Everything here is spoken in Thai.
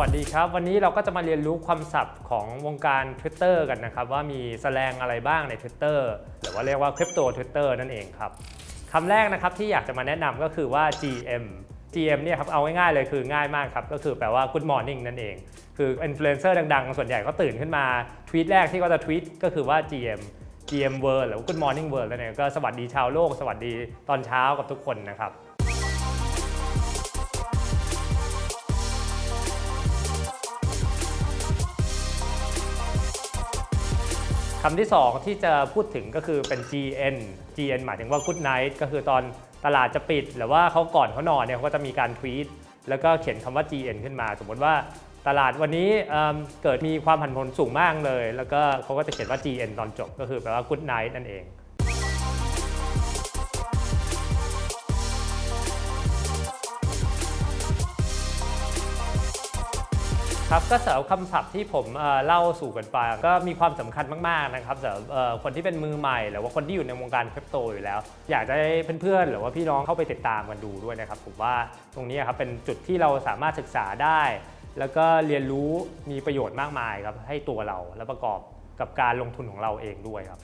วัสดีครับ วันนี้เราก็จะมาเรียนรู้ความศัพท์ของวงการ Twitter กันนะครับ ว่ามีแสลงอะไรบ้างใน Twitter หรือว่าเรียกว่าคริปโต Twitter นั่นเองครับคำแรกนะครับที่อยากจะมาแนะนำก็คือว่า GM GM เนี่ยครับเอาง่ายๆเลยคือง่ายมากครับ ก็คือแปลว่า Good Morning นั่นเอง คืออินฟลูเอนเซอร์ดังๆ ส่วนใหญ่ก็ตื่นขึ้นมา ทวีตแรกที่เขาจะทวีตก็คือว่า GM GM World หรือว่า Good Morning World นั่นเองก็สวัสดีชาวโลก สวัสดีตอนเช้ากับทุกคนนะครับ คำที่ 2 ที่จะพูดถึงก็คือเป็น GN GN หมายถึงว่า Good Night ก็คือตอนตลาดจะปิด หรือว่าเขาก่อนเขานอนเนี่ยเขาก็จะมีการทวีตแล้วก็เขียนคำว่า GN ขึ้นมา สมมติว่าตลาดวันนี้เเกิดมีความผันผวนสูงมากเลย แล้วก็เขาก็จะเขียนว่า GN ตอนจบ ก็คือแปลว่า Good Night นั่นเอง ครับก็สำหรับคำศัพท์ที่ผมเล่าสู่กันฟังก็มีความสำคัญมากๆนะครับสำหรับคนที่เป็นมือใหม่หรือว่าคนที่อยู่ในวงการคริปโตอยู่แล้ว อยากจะให้เพื่อนๆ หรือว่าพี่น้องเข้าไปติดตามกันดูด้วยนะครับผมว่าตรงนี้ครับเป็นจุดที่เราสามารถศึกษาได้ แล้วก็เรียนรู้มีประโยชน์มากมายครับให้ตัวเราและประกอบกับการลงทุนของเราเองด้วยครับ